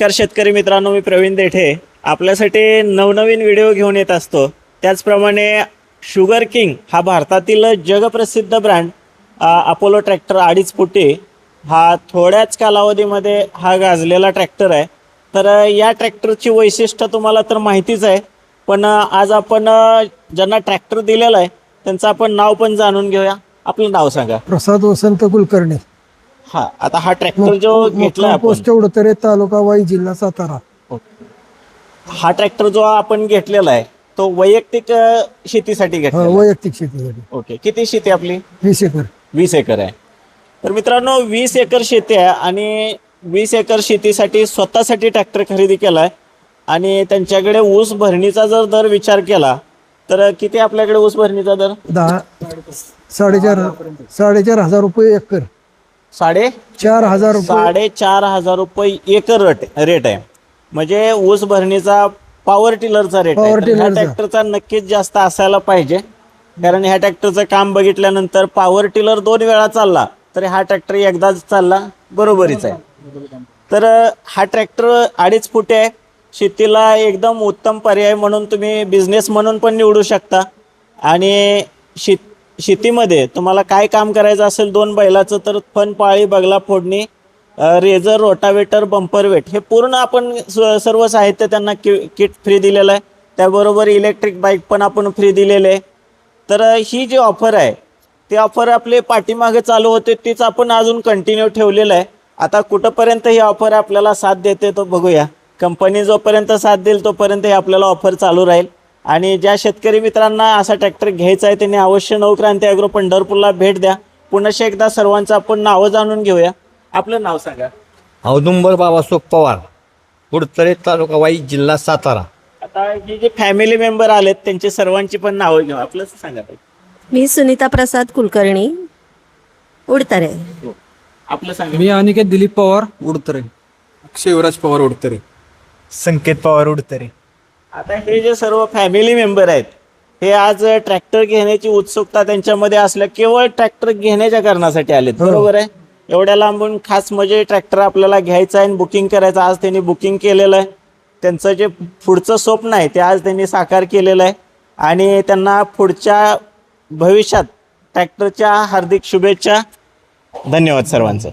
नमस्कार शेतकरी मित्रांनो मी प्रवीण देठे. आपल्यासाठी नवनवीन व्हिडिओ घेऊन येत असतो. त्याचप्रमाणे शुगर किंग हा भारतातील जगप्रसिद्ध ब्रँड अपोलो ट्रॅक्टर अडीच फुटी. हा थोड्याच कालावधीमध्ये हा गाजलेला ट्रॅक्टर आहे. तर या ट्रॅक्टरची वैशिष्ट्य तुम्हाला तर माहितीच आहे पण आज आपण ज्यांना ट्रॅक्टर दिलेला आहे त्यांचं आपण नाव पण जाणून घेऊया. आपलं नाव सांगा. प्रसाद वसंत कुलकर्णी. हा आता हा ट्रॅक्टर जो घेतला आपण. पोस्ट उडतरे तालुका वाई जिल्हा सातारा. हा ट्रॅक्टर जो आपण घेतलेला आहे तो वैयक्तिक अ, शेतीसाठी हा, घेतला वैयक्तिक शेतीसाठी. ओके किती शेती आपली? वीस एकर. वीस एकर आहे. तर मित्रांनो वीस एकर शेती आहे आणि वीस एकर शेतीसाठी स्वतःसाठी ट्रॅक्टर खरेदी केलाय आणि त्यांच्याकडे ऊस भरणीचा जर दर विचार केला तर किती आपल्याकडे ऊस भरणीचा दर? दहा साडेचार साडेचार हजार रुपये एकर. साडे चार हजार रुपये. साडेचार हजार रुपये एकर रेट रेट आहे. म्हणजे ऊस भरणीचा पॉवर टिलरचा रेट आहे. तर ह्या. ट्रॅक्टरचा नक्कीच जास्त असायला पाहिजे. कारण ह्या ट्रॅक्टरचं काम बघितल्यानंतर पॉवर टिलर दोन वेळा चालला तर हा ट्रॅक्टर एकदाच चालला बरोबरीच आहे. तर अ, हा ट्रॅक्टर अडीच फुटे आहे. शेतीला एकदम उत्तम पर्याय म्हणून तुम्ही बिझनेस म्हणून पण निवडू शकता. आणि शेत शेतीमध्ये तुम्हाला काय काम करायचं असेल दोन बैलाचं तर फन पाळी बगला फोडणी रेझर रोटावेटर बंपर वेट हे पूर्ण आपण स- सर्व साहित्य त्यांना कि किट फ्री दिलेलं आहे. त्याबरोबर इलेक्ट्रिक बाईक पण आपण फ्री दिलेले आहे. तर ही जी ऑफर आहे ती ऑफर आपले पाठीमागे चालू होते तीच आपण अजून कंटिन्यू ठेवलेलं आहे. आता कुठंपर्यंत ही ऑफर आपल्याला साथ देते तो बघूया. कंपनी जोपर्यंत साथ देईल तोपर्यंत ही आपल्याला ऑफर चालू राहील. आणि ज्या शेतकरी मित्रांना असा ट्रॅक्टर घ्यायचा आहे त्यांनी अवश्य नवक्रांती अॅग्रो पंढरपूरला भेट द्या. पुन्हा एकदा सर्वांचं आपण नावं जाणून घेऊया. आपलं नाव सांगा. औदुंबर बाबासाहेब पवार कुडतरे तालुका वाई जिल्हा सातारा. आता ही जे फॅमिली मेंबर आलेत त्यांची सर्वांची पण नावं घेऊ. आपलं सांगा ताई. मी सुनीता प्रसाद कुलकर्णी उडतरे. आपलं सांगा. मी अनिकेत दिलीप पवार उडतरे. शिवराज पवार उडतरे. संकेत पवार उडतरे. आता हे जे सर्व फॅमिली मेंबर आहेत हे आज ट्रॅक्टर घेण्याची उत्सुकता त्यांच्यामध्ये असल्या केवळ ट्रॅक्टर घेण्याच्या कारणासाठी आलेत. बरोबर आहे? एवढ्या लांबून खास म्हणजे ट्रॅक्टर आपल्याला घ्यायचं आहे आणि बुकिंग करायचं आज त्यांनी बुकिंग केलेलं आहे. त्यांचं जे पुढचं स्वप्न आहे ते आज त्यांनी साकार केलेलं आहे. आणि त्यांना पुढच्या भविष्यात ट्रॅक्टरच्या हार्दिक शुभेच्छा. धन्यवाद सर्वांचं.